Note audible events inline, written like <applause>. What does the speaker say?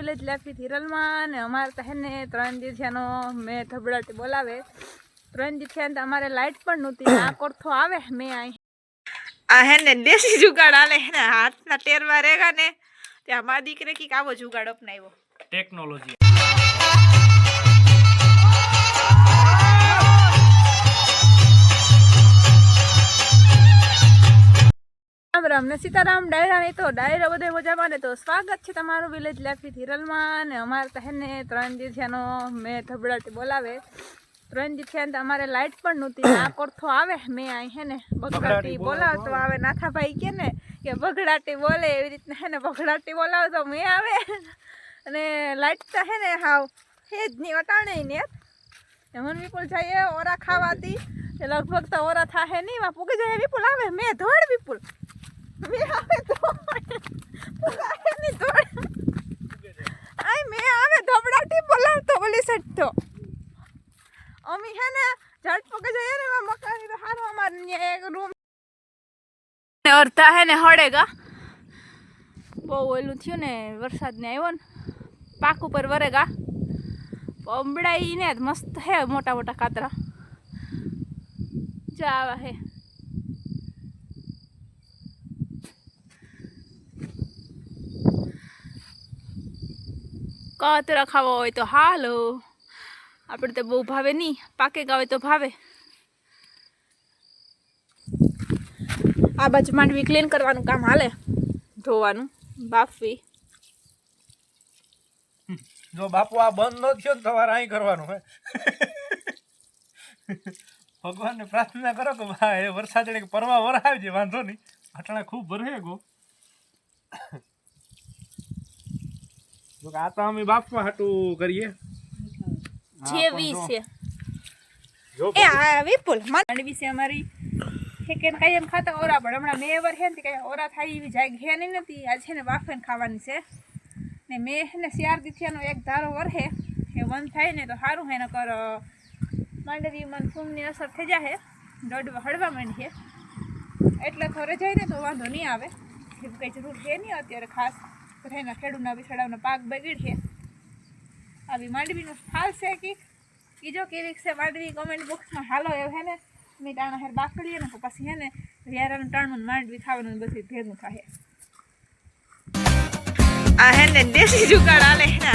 Village લાફી હિરલમાં ને અમારે તો ને ત્રણ દી થયાનો મેં ધબડાટ બોલાવે. ત્રણ દી તો અમારે લાઇટ પણ નહોતી આ કોરથો આવે મેં અહીં. આ હે ને દેશી જુગાડ આલે હે હાથના ટેરવા રેગા ને, ત્યાં મા દીકરે કીક આવો જુગાડ અપનાવ્યો. ટેકનોલોજી રામ રામ ને સીતારામ ડાયરા નહીં તો ડાયરા બધે મજામાં ને તો સ્વાગત છે તમારું વિલેજ વિથ હિરલમાં ને અમારે તો ત્રણ દી મેં ધબડાટી બોલાવે. ત્રણ દી થયા ને તો અમારે લાઇટ પણ નહોતી આ <coughs> કોરથો આવે મેં અહીં હે ને બગડાટી બોલાવતો આવે. નાથાભાઈ કે ને કે બગડાટી બોલે એવી રીતના હે ને બગડાટી બોલાવતો મેં આવે. અને લાઇટ તો હે ને હાવ હે જ નહીં વટાણે ને હેમન વિપુલ જઈએ ઓરા ખાવાતી લગભગ તો ઓરા થાહે નહીં માં પૂગી જાય વિપુલ આવે મેં ધોડ વિપુલ. મેં આવે ધોડ આય મેં આવે ધબડાટી બોલાવતો બોલી સટતો અમી હે ને ઝટ પગે જઈએ ને એમાં મકાન તો હારો અમાર એક રૂમ ને અડધા હે ને હળેગા બહુ ઓલું થયું ને વરસાદ ને આવ્યો ને પાક ઉપર વરેગા પંબડાઈ ને મસ્ત હે મોટા મોટા કાતરા. જાવા હે કાતરા ખાવા હોય તો હાલો. આપણે તો બહુ ભાવે નહીં, પાકે ગાવે તો ભાવે. આ બાજુ માંડવી ક્લીન કરવાનું કામ હાલે. ધોવાનું, બાફવી. જો બાપુ, આ બંધ ન થયો તમારે અહીં કરવાનું હે. ભગવાનને પ્રાર્થના કરો કે એ વરસાદ એટલે પરવા વરાવજે વાંધો નહીં. આટલા ખૂબ ભરે ગો. જો આ તો અમે બાપવા હાટું કરીએ. હા, જેવી છે. એ આ વિપુલ માંડવી છે અમારી. કે કાંઈ ખાતા ઓરા પણ હમણાં મેં એવર હે ને કાંઈ ઓરા થાય એવી જાય ઘે નહીં નથી આ છે ને બાફેને ખાવાની છે. ને મેં ને શિયાર દીથિયાનો એક ધારો વરહે. એ વન થાય ને તો સારું હે કર માંડવી મન ફૂમની અસર થઈ જાય દોડવા હળવા માંડીએ. એટલે થોરે જાય ને તો વાંધો નહીં આવે. એવું કંઈ જરૂર છે નહીં અત્યારે ખાસ. એના ખેડૂતના બિછડાવનો પાક બગીડ છે. આવી માંડવીનો હાલ છે કે બીજો કેવી છે માંડવી કોમેન્ટ બોક્સમાં હાલો એવું હે ને મેં ટાણા હેર બાકડીએ ને પછી હે ને વ્યારાનું ટાણું માંડવી ખાવાનું બધું ભેગું થાય. આ હે ને દેશી જુગાડ આલે હે ને